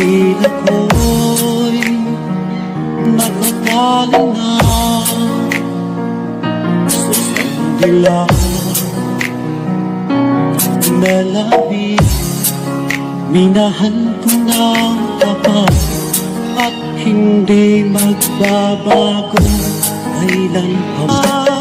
Dahil ako'y Nakatali na Sa sandila. Na labis Minahan ko ng tapat At hindi magbabago. Kailan pa man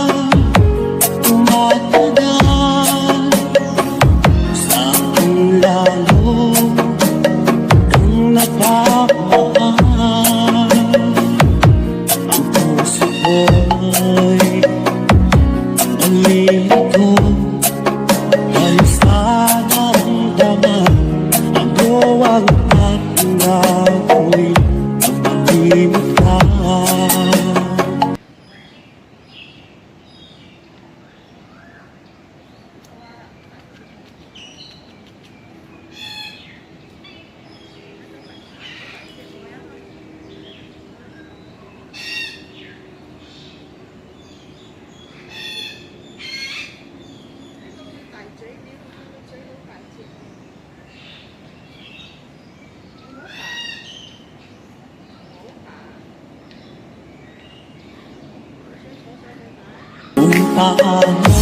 paano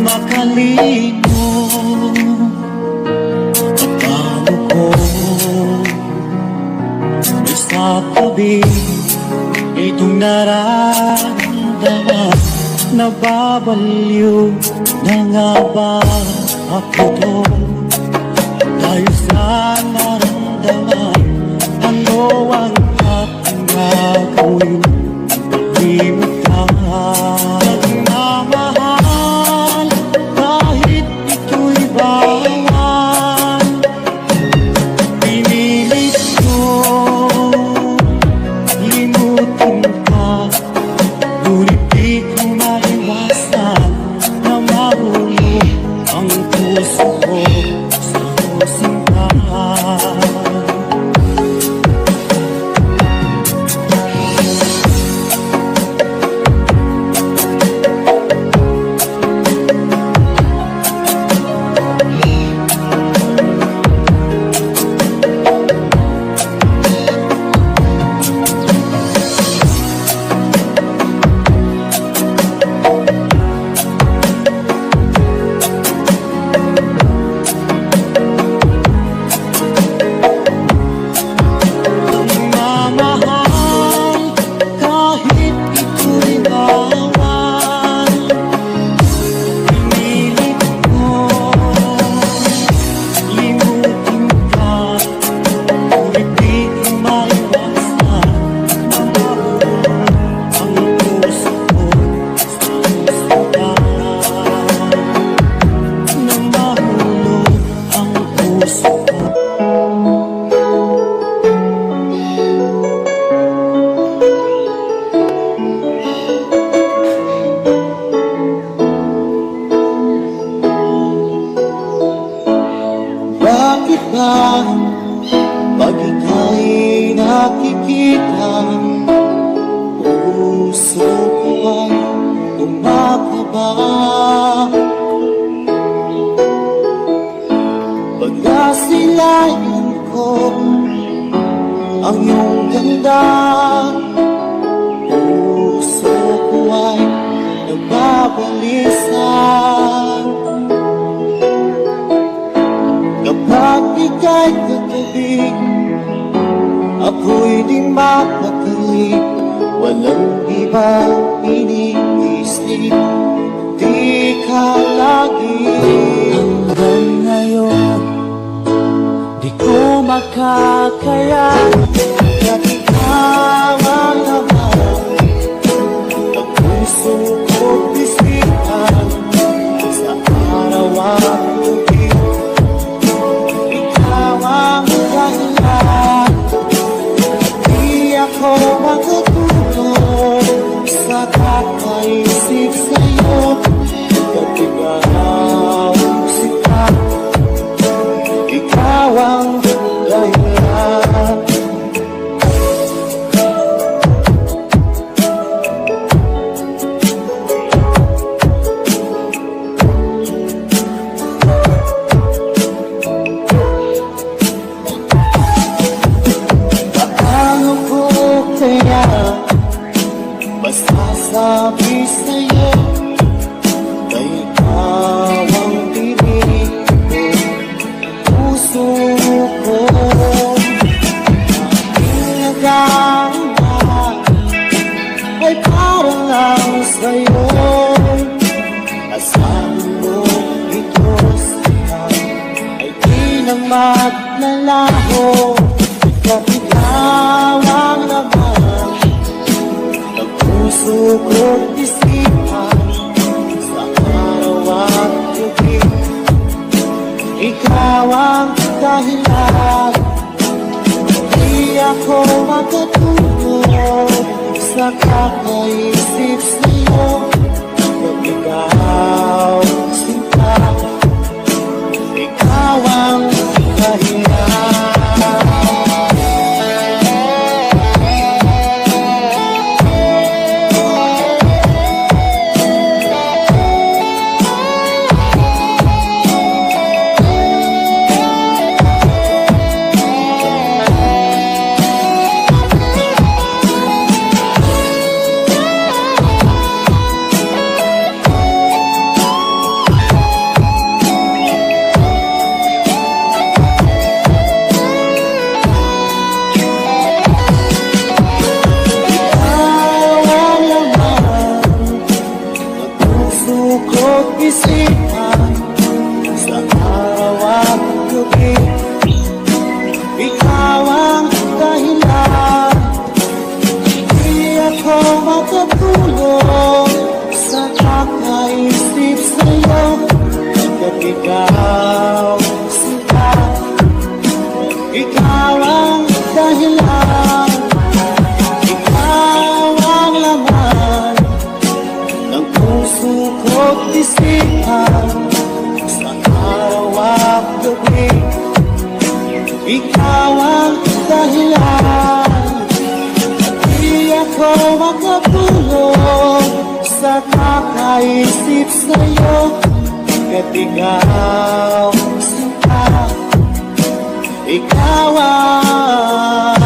makalino At paano ko sa tabi Itong nararamdaman Nababaliw na nga ba ako to Dahil sa naramdaman Ano ang aking gagawin Di mo 啊 nasilayan ko ang iyong ganda. Puso ko ay nagbabalisan Kapag ika'y katabi Ako'y di mapakali Walang ibang ko makakaya At ikaw ang laman Ang puso ko bisihan Sa araw-araw ikaw ang dahilan Di ako makatulog sa kakaisip sa'yo Pag ikaw maglalaho Ikaw ikaw ang laman. Ng puso ko't isipan. Sa araw at gabi Ikaw ang dahilan. Di ako makatulog Sa kakaisip isipan sa araw at gabi. Ikaw ang dahilan Di ako makatulog sa kakaisip sa'yo Ka't ikaw Ikaw ang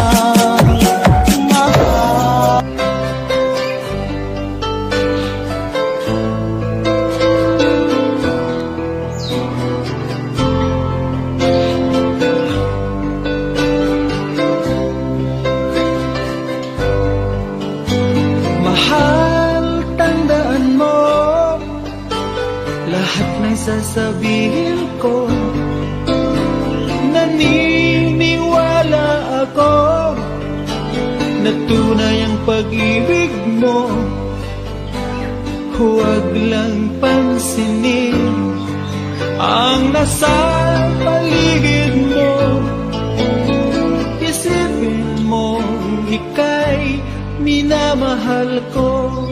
ako Na tunay ang pag-ibig mo. Huwag lang pansinin Ang nasa paligid mo. Isipin mo ika'y minamahal ko